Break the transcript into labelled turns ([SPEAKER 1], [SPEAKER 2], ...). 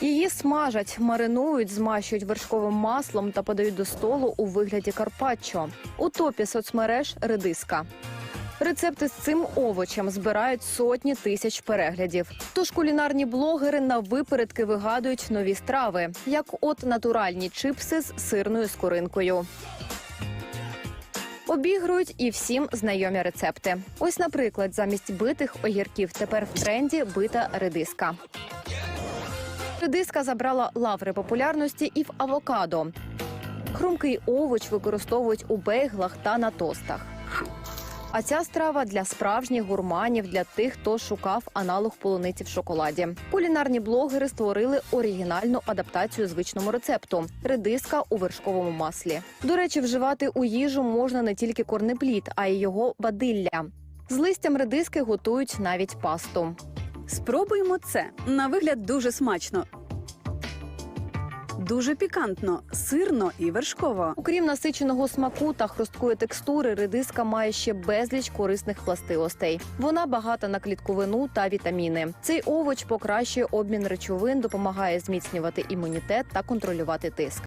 [SPEAKER 1] Її смажать, маринують, змащують вершковим маслом та подають до столу у вигляді карпаччо. У топі соцмереж редиска. Рецепти з цим овочем збирають сотні тисяч переглядів. Тож кулінарні блогери на випередки вигадують нові страви, як от натуральні чипси з сирною скоринкою. Обігрують і всім знайомі рецепти. Ось, наприклад, замість битих огірків тепер в тренді бита редиска. Редиска забрала лаври популярності і в авокадо. Хрумкий овоч використовують у бейглах та на тостах. А ця страва для справжніх гурманів, для тих, хто шукав аналог полуниці в шоколаді. Кулінарні блогери створили оригінальну адаптацію звичному рецепту редиска у вершковому маслі. До речі, вживати у їжу можна не тільки корнеплід, а й його бадилля. З листям редиски готують навіть пасту.
[SPEAKER 2] Спробуємо це. На вигляд дуже смачно. Дуже пікантно, сирно і вершково.
[SPEAKER 1] Окрім насиченого смаку та хрусткої текстури, редиска має ще безліч корисних властивостей. Вона багата на клітковину та вітаміни. Цей овоч покращує обмін речовин, допомагає зміцнювати імунітет та контролювати тиск.